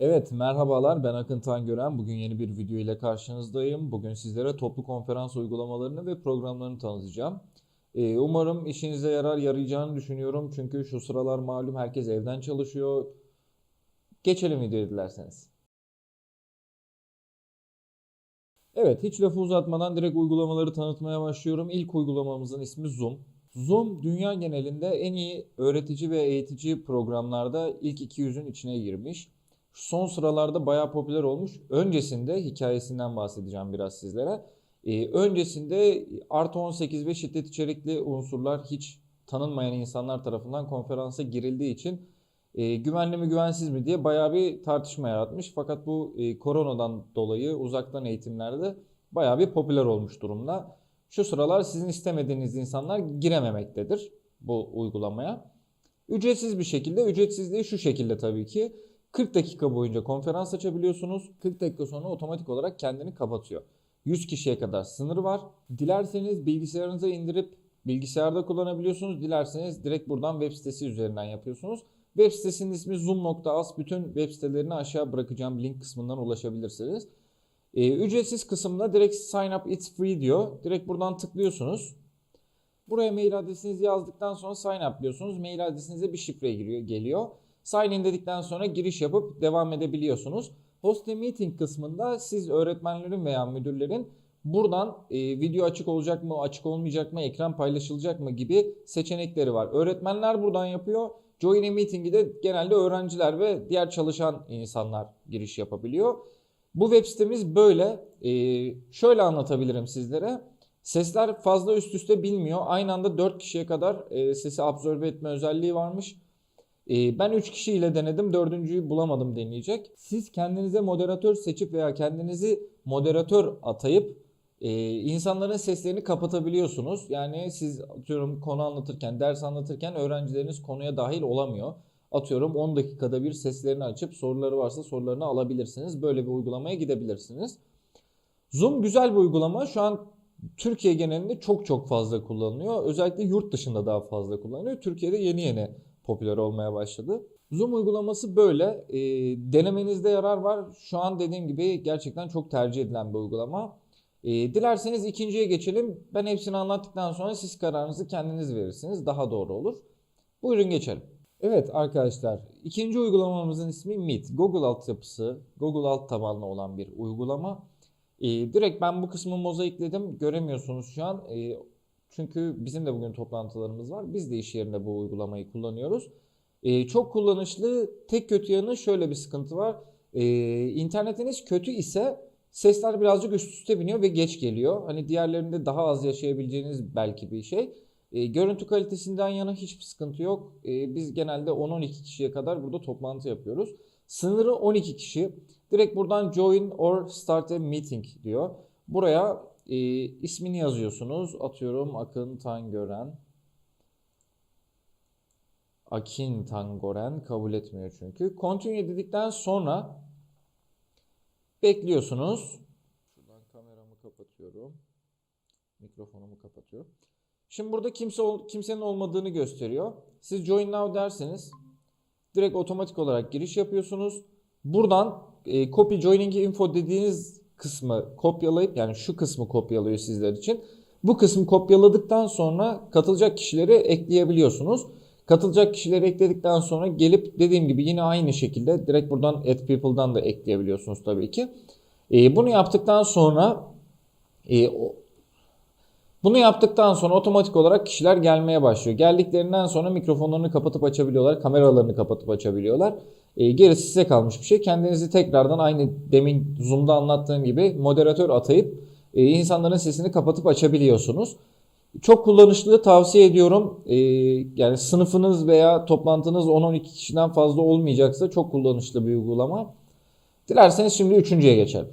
Evet, merhabalar. Ben Akın Tangören. Bugün yeni bir video ile karşınızdayım. Bugün sizlere toplu konferans uygulamalarını ve programlarını tanıtacağım. Ee, umarım işinize yarar, yarayacağını düşünüyorum. Çünkü şu sıralar malum herkes evden çalışıyor. Geçelim videoya dilerseniz. Evet, hiç lafı uzatmadan direkt uygulamaları tanıtmaya başlıyorum. İlk uygulamamızın ismi Zoom. Zoom dünya genelinde en iyi öğretici ve eğitici programlarda ilk 200'ün içine girmiş. Son sıralarda bayağı popüler olmuş. Öncesinde hikayesinden bahsedeceğim biraz sizlere. Ee, öncesinde artı 18 ve şiddet içerikli unsurlar hiç tanınmayan insanlar tarafından konferansa girildiği için e, güvenli mi güvensiz mi diye bayağı bir tartışma yaratmış. Fakat bu e, koronadan dolayı uzaktan eğitimlerde bayağı bir popüler olmuş durumda. Şu sıralar sizin istemediğiniz insanlar girememektedir bu uygulamaya. Ücretsiz bir şekilde, ücretsizliği şu şekilde tabii ki. 40 dakika boyunca konferans açabiliyorsunuz. 40 dakika sonra otomatik olarak kendini kapatıyor. 100 kişiye kadar sınır var. Dilerseniz bilgisayarınıza indirip bilgisayarda kullanabiliyorsunuz. Dilerseniz direkt buradan web sitesi üzerinden yapıyorsunuz. Web sitesinin ismi zoom.az. Bütün web sitelerini aşağı bırakacağım link kısmından ulaşabilirsiniz. Ee, ücretsiz kısımda direkt sign up it's free diyor. Direkt buradan tıklıyorsunuz. Buraya mail adresinizi yazdıktan sonra sign up diyorsunuz. Mail adresinize bir şifre giriyor, geliyor. Sign in dedikten sonra giriş yapıp devam edebiliyorsunuz. Host a meeting kısmında siz öğretmenlerin veya müdürlerin buradan e, video açık olacak mı, açık olmayacak mı, ekran paylaşılacak mı gibi seçenekleri var. Öğretmenler buradan yapıyor. Join a meeting'i de genelde öğrenciler ve diğer çalışan insanlar giriş yapabiliyor. Bu web sitemiz böyle. E, şöyle anlatabilirim sizlere. Sesler fazla üst üste bilmiyor. Aynı anda 4 kişiye kadar e, sesi absorbe etme özelliği varmış. E, ben 3 kişiyle denedim. Dördüncüyü bulamadım deneyecek. Siz kendinize moderatör seçip veya kendinizi moderatör atayıp e, insanların seslerini kapatabiliyorsunuz. Yani siz atıyorum konu anlatırken, ders anlatırken öğrencileriniz konuya dahil olamıyor. Atıyorum 10 dakikada bir seslerini açıp soruları varsa sorularını alabilirsiniz. Böyle bir uygulamaya gidebilirsiniz. Zoom güzel bir uygulama. Şu an Türkiye genelinde çok çok fazla kullanılıyor. Özellikle yurt dışında daha fazla kullanılıyor. Türkiye'de yeni yeni popüler olmaya başladı. Zoom uygulaması böyle. E, denemenizde yarar var. Şu an dediğim gibi gerçekten çok tercih edilen bir uygulama. E, dilerseniz ikinciye geçelim. Ben hepsini anlattıktan sonra siz kararınızı kendiniz verirsiniz. Daha doğru olur. Buyurun geçelim. Evet arkadaşlar, ikinci uygulamamızın ismi Meet. Google altyapısı, Google alt tabanlı olan bir uygulama. E, direkt ben bu kısmı mozaikledim. Göremiyorsunuz şu an. E, çünkü bizim de bugün toplantılarımız var. Biz de iş yerinde bu uygulamayı kullanıyoruz. E, çok kullanışlı. Tek kötü yanı şöyle bir sıkıntı var. E, internetiniz kötü ise sesler birazcık üst üste biniyor ve geç geliyor. Hani diğerlerinde daha az yaşayabileceğiniz belki bir şey. E, görüntü kalitesinden yana hiçbir sıkıntı yok. E, biz genelde 10-12 kişiye kadar burada toplantı yapıyoruz. Sınırı 12 kişi. Direkt buradan join or start a meeting diyor. Buraya e, ismini yazıyorsunuz. Atıyorum Akın Tangören. Akin Tangoren kabul etmiyor çünkü. Continue dedikten sonra bekliyorsunuz. Şuradan kameramı kapatıyorum. Mikrofonumu kapatıyorum. Şimdi burada kimse kimsenin olmadığını gösteriyor. Siz join now derseniz direkt otomatik olarak giriş yapıyorsunuz. Buradan e, copy joining info dediğiniz kısmı kopyalayıp yani şu kısmı kopyalıyor sizler için. Bu kısmı kopyaladıktan sonra katılacak kişileri ekleyebiliyorsunuz. Katılacak kişileri ekledikten sonra gelip dediğim gibi yine aynı şekilde direkt buradan add people'dan da ekleyebiliyorsunuz tabii ki. E, bunu yaptıktan sonra e, bunu yaptıktan sonra otomatik olarak kişiler gelmeye başlıyor. Geldiklerinden sonra mikrofonlarını kapatıp açabiliyorlar, kameralarını kapatıp açabiliyorlar. E, gerisi size kalmış bir şey. Kendinizi tekrardan aynı demin Zoom'da anlattığım gibi moderatör atayıp e, insanların sesini kapatıp açabiliyorsunuz. Çok kullanışlı tavsiye ediyorum. E, yani sınıfınız veya toplantınız 10-12 kişiden fazla olmayacaksa çok kullanışlı bir uygulama. Dilerseniz şimdi üçüncüye geçelim.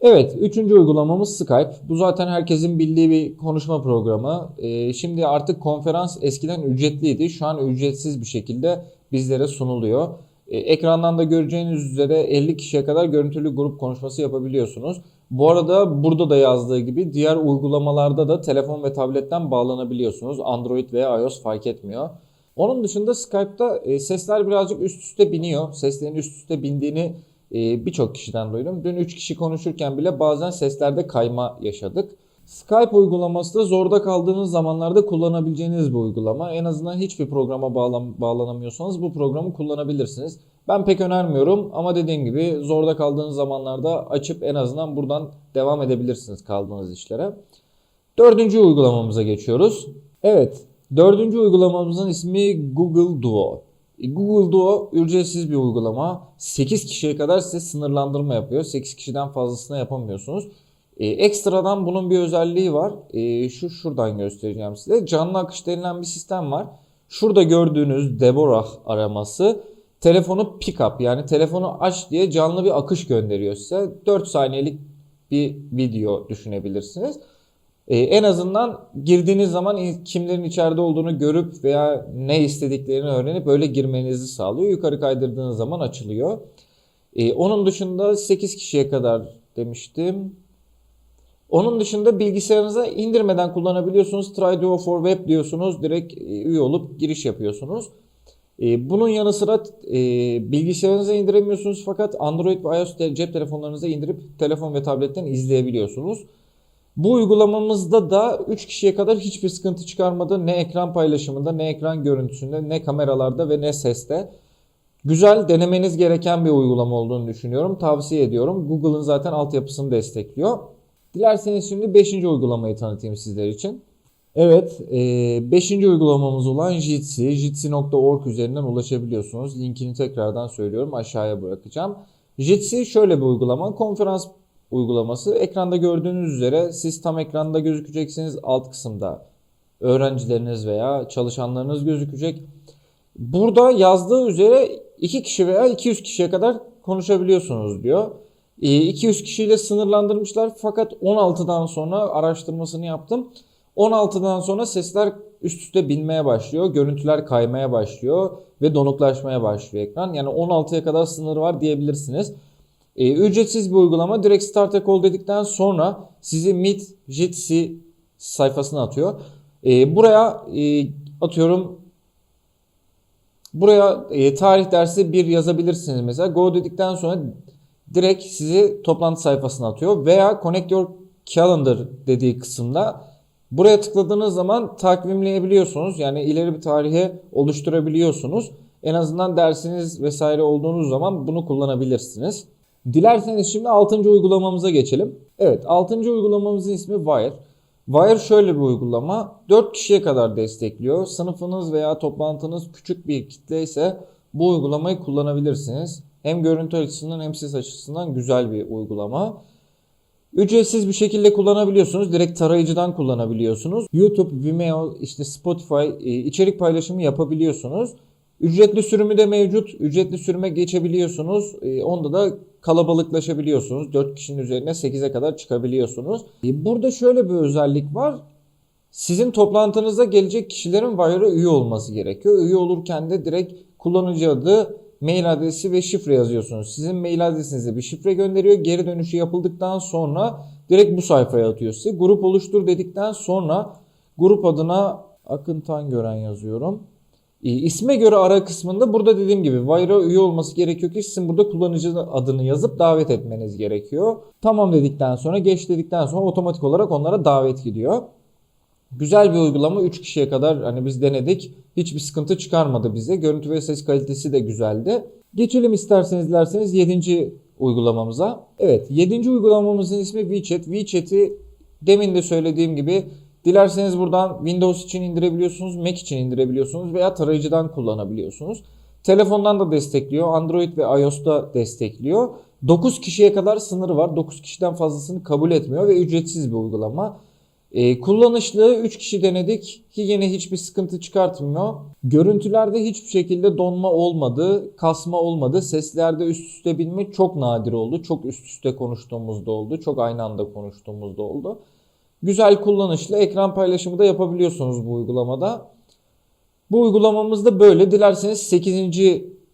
Evet, üçüncü uygulamamız Skype. Bu zaten herkesin bildiği bir konuşma programı. Ee, şimdi artık konferans eskiden ücretliydi. Şu an ücretsiz bir şekilde bizlere sunuluyor. Ee, ekrandan da göreceğiniz üzere 50 kişiye kadar görüntülü grup konuşması yapabiliyorsunuz. Bu arada burada da yazdığı gibi diğer uygulamalarda da telefon ve tabletten bağlanabiliyorsunuz. Android veya iOS fark etmiyor. Onun dışında Skype'da e, sesler birazcık üst üste biniyor. Seslerin üst üste bindiğini e, birçok kişiden duydum. Dün 3 kişi konuşurken bile bazen seslerde kayma yaşadık. Skype uygulaması da zorda kaldığınız zamanlarda kullanabileceğiniz bir uygulama. En azından hiçbir programa bağlan bağlanamıyorsanız bu programı kullanabilirsiniz. Ben pek önermiyorum ama dediğim gibi zorda kaldığınız zamanlarda açıp en azından buradan devam edebilirsiniz kaldığınız işlere. Dördüncü uygulamamıza geçiyoruz. Evet, dördüncü uygulamamızın ismi Google Duo. E, Google Duo ücretsiz bir uygulama. 8 kişiye kadar size sınırlandırma yapıyor. 8 kişiden fazlasına yapamıyorsunuz. E, ekstradan bunun bir özelliği var. E, şu şuradan göstereceğim size. Canlı akış denilen bir sistem var. Şurada gördüğünüz Deborah araması telefonu pick up yani telefonu aç diye canlı bir akış gönderiyor size. 4 saniyelik bir video düşünebilirsiniz. Ee, en azından girdiğiniz zaman kimlerin içeride olduğunu görüp veya ne istediklerini öğrenip öyle girmenizi sağlıyor. Yukarı kaydırdığınız zaman açılıyor. Ee, onun dışında 8 kişiye kadar demiştim. Onun dışında bilgisayarınıza indirmeden kullanabiliyorsunuz. Try for Web diyorsunuz. Direkt e, üye olup giriş yapıyorsunuz. E, bunun yanı sıra e, bilgisayarınıza indiremiyorsunuz fakat Android ve iOS cep telefonlarınıza indirip telefon ve tabletten izleyebiliyorsunuz. Bu uygulamamızda da 3 kişiye kadar hiçbir sıkıntı çıkarmadı. Ne ekran paylaşımında, ne ekran görüntüsünde, ne kameralarda ve ne seste. Güzel denemeniz gereken bir uygulama olduğunu düşünüyorum. Tavsiye ediyorum. Google'ın zaten altyapısını destekliyor. Dilerseniz şimdi 5. uygulamayı tanıtayım sizler için. Evet, 5. E, uygulamamız olan Jitsi, jitsi.org üzerinden ulaşabiliyorsunuz. Linkini tekrardan söylüyorum, aşağıya bırakacağım. Jitsi şöyle bir uygulama, konferans uygulaması. Ekranda gördüğünüz üzere siz tam ekranda gözükeceksiniz. Alt kısımda öğrencileriniz veya çalışanlarınız gözükecek. Burada yazdığı üzere 2 kişi veya 200 kişiye kadar konuşabiliyorsunuz diyor. 200 kişiyle sınırlandırmışlar fakat 16'dan sonra araştırmasını yaptım. 16'dan sonra sesler üst üste binmeye başlıyor. Görüntüler kaymaya başlıyor ve donuklaşmaya başlıyor ekran. Yani 16'ya kadar sınır var diyebilirsiniz. E, ücretsiz bir uygulama. Direkt Start a Call dedikten sonra sizi Meet Jitsi sayfasına atıyor. E, buraya e, atıyorum buraya e, tarih dersi bir yazabilirsiniz mesela. Go dedikten sonra direkt sizi toplantı sayfasına atıyor. Veya Connect Your Calendar dediği kısımda buraya tıkladığınız zaman takvimleyebiliyorsunuz. Yani ileri bir tarihe oluşturabiliyorsunuz. En azından dersiniz vesaire olduğunuz zaman bunu kullanabilirsiniz. Dilerseniz şimdi 6. uygulamamıza geçelim. Evet 6. uygulamamızın ismi Wire. Wire şöyle bir uygulama. 4 kişiye kadar destekliyor. Sınıfınız veya toplantınız küçük bir kitle ise bu uygulamayı kullanabilirsiniz. Hem görüntü açısından hem ses açısından güzel bir uygulama. Ücretsiz bir şekilde kullanabiliyorsunuz. Direkt tarayıcıdan kullanabiliyorsunuz. YouTube, Vimeo, işte Spotify e, içerik paylaşımı yapabiliyorsunuz. Ücretli sürümü de mevcut. Ücretli sürüme geçebiliyorsunuz. E, onda da kalabalıklaşabiliyorsunuz. 4 kişinin üzerine 8'e kadar çıkabiliyorsunuz. E, burada şöyle bir özellik var. Sizin toplantınıza gelecek kişilerin Wire'a üye olması gerekiyor. Üye olurken de direkt kullanıcı adı, mail adresi ve şifre yazıyorsunuz. Sizin mail adresinize bir şifre gönderiyor. Geri dönüşü yapıldıktan sonra direkt bu sayfaya atıyor size. Grup oluştur dedikten sonra grup adına Akın Tangören yazıyorum. E, isme göre ara kısmında burada dediğim gibi Wire'a üye olması gerekiyor ki sizin burada kullanıcı adını yazıp davet etmeniz gerekiyor. Tamam dedikten sonra geç dedikten sonra otomatik olarak onlara davet gidiyor. Güzel bir uygulama 3 kişiye kadar hani biz denedik. Hiçbir sıkıntı çıkarmadı bize. Görüntü ve ses kalitesi de güzeldi. Geçelim isterseniz dilerseniz 7. uygulamamıza. Evet 7. uygulamamızın ismi WeChat. WeChat'i demin de söylediğim gibi Dilerseniz buradan Windows için indirebiliyorsunuz, Mac için indirebiliyorsunuz veya tarayıcıdan kullanabiliyorsunuz. Telefondan da destekliyor, Android ve iOS'ta destekliyor. 9 kişiye kadar sınırı var. 9 kişiden fazlasını kabul etmiyor ve ücretsiz bir uygulama. Ee, kullanışlı 3 kişi denedik ki yine hiçbir sıkıntı çıkartmıyor. Görüntülerde hiçbir şekilde donma olmadı, kasma olmadı. Seslerde üst üste binme çok nadir oldu. Çok üst üste konuştuğumuzda oldu. Çok aynı anda konuştuğumuzda oldu. Güzel kullanışlı ekran paylaşımı da yapabiliyorsunuz bu uygulamada. Bu uygulamamız da böyle. Dilerseniz 8.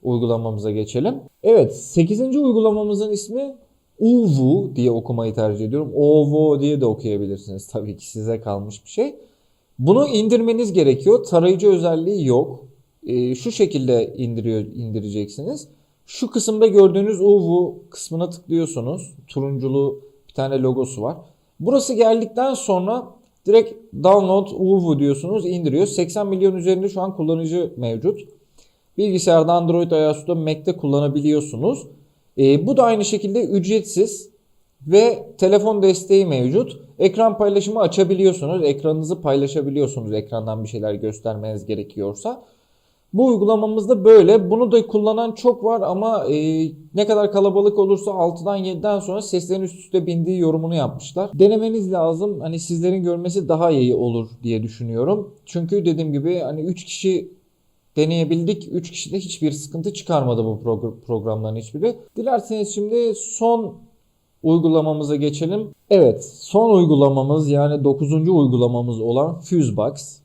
uygulamamıza geçelim. Evet 8. uygulamamızın ismi Uvu diye okumayı tercih ediyorum. Ovo diye de okuyabilirsiniz. Tabii ki size kalmış bir şey. Bunu indirmeniz gerekiyor. Tarayıcı özelliği yok. e, şu şekilde indiriyor indireceksiniz. Şu kısımda gördüğünüz UV kısmına tıklıyorsunuz. Turunculu bir tane logosu var. Burası geldikten sonra direkt download UV diyorsunuz indiriyor. 80 milyon üzerinde şu an kullanıcı mevcut. Bilgisayarda Android, iOS'ta Mac'te kullanabiliyorsunuz. E, bu da aynı şekilde ücretsiz ve telefon desteği mevcut. Ekran paylaşımı açabiliyorsunuz. Ekranınızı paylaşabiliyorsunuz ekrandan bir şeyler göstermeniz gerekiyorsa. Bu uygulamamızda böyle. Bunu da kullanan çok var ama e, ne kadar kalabalık olursa 6'dan 7'den sonra seslerin üst üste bindiği yorumunu yapmışlar. Denemeniz lazım. Hani sizlerin görmesi daha iyi olur diye düşünüyorum. Çünkü dediğim gibi hani 3 kişi deneyebildik. 3 kişide hiçbir sıkıntı çıkarmadı bu progr- programların hiçbiri. Dilerseniz şimdi son uygulamamıza geçelim. Evet, son uygulamamız yani 9. uygulamamız olan Fusebox.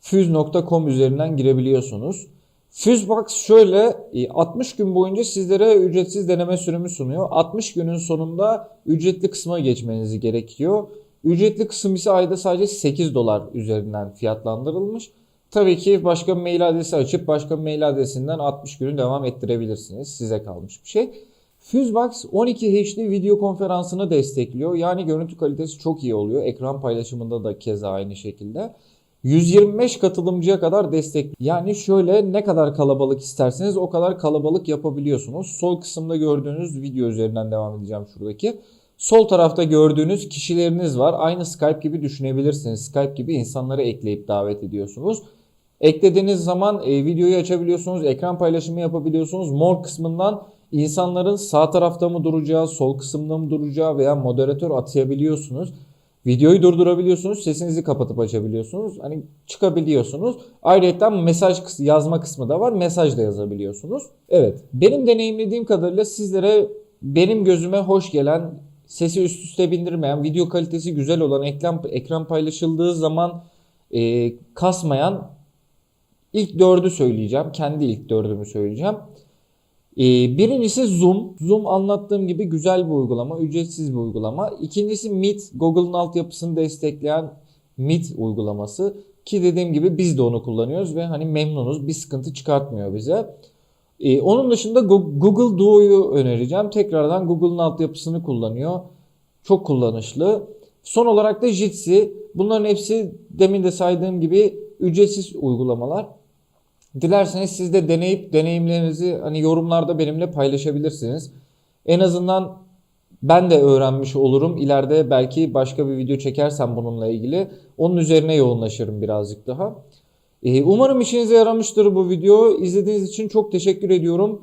Fuse.com üzerinden girebiliyorsunuz. Fusebox şöyle e, 60 gün boyunca sizlere ücretsiz deneme sürümü sunuyor. 60 günün sonunda ücretli kısma geçmeniz gerekiyor. Ücretli kısım ise ayda sadece 8 dolar üzerinden fiyatlandırılmış. Tabii ki başka bir mail adresi açıp başka bir mail adresinden 60 günü devam ettirebilirsiniz. Size kalmış bir şey. Fusebox 12 HD video konferansını destekliyor. Yani görüntü kalitesi çok iyi oluyor. Ekran paylaşımında da keza aynı şekilde. 125 katılımcıya kadar destek. Yani şöyle ne kadar kalabalık isterseniz o kadar kalabalık yapabiliyorsunuz. Sol kısımda gördüğünüz video üzerinden devam edeceğim şuradaki. Sol tarafta gördüğünüz kişileriniz var. Aynı Skype gibi düşünebilirsiniz. Skype gibi insanları ekleyip davet ediyorsunuz. Eklediğiniz zaman e, videoyu açabiliyorsunuz, ekran paylaşımı yapabiliyorsunuz. More kısmından insanların sağ tarafta mı duracağı, sol kısımda mı duracağı veya moderatör atayabiliyorsunuz. Videoyu durdurabiliyorsunuz, sesinizi kapatıp açabiliyorsunuz. Hani çıkabiliyorsunuz. Ayrıca mesaj kıs- yazma kısmı da var. Mesaj da yazabiliyorsunuz. Evet, benim deneyimlediğim kadarıyla sizlere benim gözüme hoş gelen, sesi üst üste bindirmeyen, video kalitesi güzel olan, ekran ekran paylaşıldığı zaman e, kasmayan ilk dördü söyleyeceğim. Kendi ilk dördümü söyleyeceğim. Ee, birincisi Zoom. Zoom anlattığım gibi güzel bir uygulama, ücretsiz bir uygulama. İkincisi Meet, Google'ın altyapısını destekleyen Meet uygulaması. Ki dediğim gibi biz de onu kullanıyoruz ve hani memnunuz. Bir sıkıntı çıkartmıyor bize. Ee, onun dışında Go- Google Duo'yu önereceğim. Tekrardan Google'ın altyapısını kullanıyor. Çok kullanışlı. Son olarak da Jitsi. Bunların hepsi demin de saydığım gibi ücretsiz uygulamalar. Dilerseniz siz de deneyip deneyimlerinizi hani yorumlarda benimle paylaşabilirsiniz. En azından ben de öğrenmiş olurum. İleride belki başka bir video çekersem bununla ilgili onun üzerine yoğunlaşırım birazcık daha. Ee, umarım işinize yaramıştır bu video. İzlediğiniz için çok teşekkür ediyorum.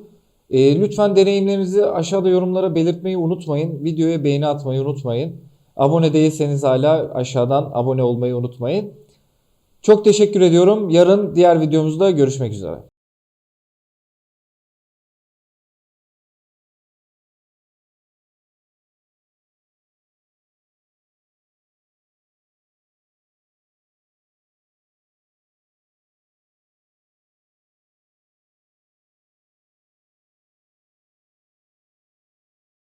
Ee, lütfen deneyimlerinizi aşağıda yorumlara belirtmeyi unutmayın. Videoya beğeni atmayı unutmayın. Abone değilseniz hala aşağıdan abone olmayı unutmayın. Çok teşekkür ediyorum. Yarın diğer videomuzda görüşmek üzere.